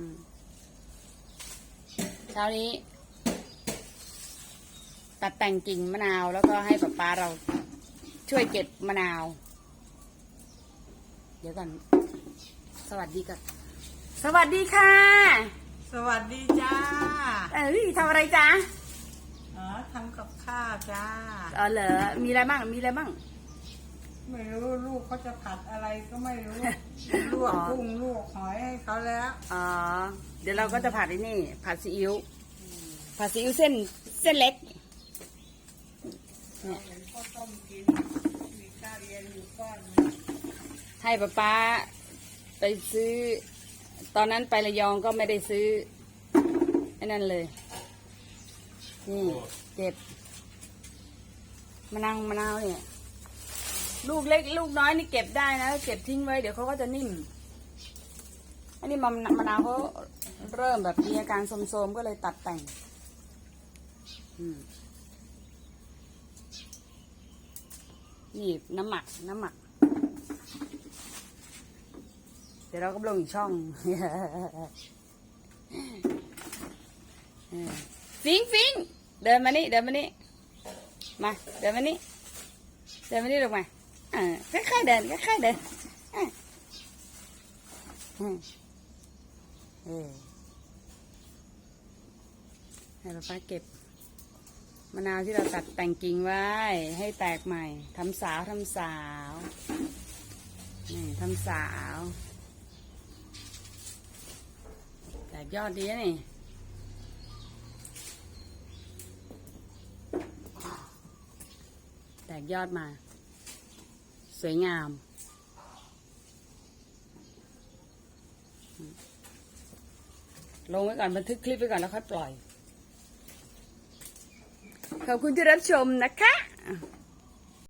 อืมเช้านี้ ตัดแต่งกิ่งมะนาวแล้วก็ให้ป๊าป๊าเราช่วยเก็บมะนาว เดี๋ยวก่อน สวัสดีก่อนสวัสดีค่ะ สวัสดีจ้า เอ้ยทำอะไรจ๊ะอ๋อทำกับข้าวจ้า อ๋อเหรอ มีอะไรบ้าง มีอะไรบ้าง ไม่รู้ลูกเขาจะผัดอะไรก็ไม่รู้ ลวกอ๋อกุ้งลวกหอยให้เขาแล้ว อ๋อ เดี๋ยวเราก็จะผัดไอ้นี่ ผัดซีอิ๊วผัดซีอิ๊วเส้นเส้นเล็กเนี่ยเห็นข้าวต้มกินมีข้าวเย็นอยู่ก้อนให้ป๊าป๊าไปซื้อ ตอนนั้นไประยองก็ไม่ได้ซื้อไอ้นั่นเลย นี่เก็บมะนาวมะนาวเนี่ย ลูกเล็กลูกน้อยนี่เก็บได้นะเก็บทิ้งไว้เดี๋ยวเขาก็จะนิ่ม อันนี้มะมะนาวเขาเริ่มแบบมีอาการโทมๆก็เลยตัดแต่งอืมนี่น้ำหมักน้ำหมัก เดี๋ยวเราก็ลงอีกช่องเออฟิงฟิงเดินมานี่ เดินมานี่ มา เดินมานี่ เดินมานี่ลงมา ออค่อยๆเดินค่อยๆเดินอืมเออให้เราป้าเก็บมะนาวที่เราตัดแต่งกิ่งไว้ ให้แตกใหม่ทำสาวทำสาวนี่ทำสาว แตกยอดดีนะนี่แตกยอดมา สวยงาม ลงไว้ก่อนบันทึกคลิปไว้ก่อนแล้วค่อยปล่อย ขอบคุณที่รับชมนะคะ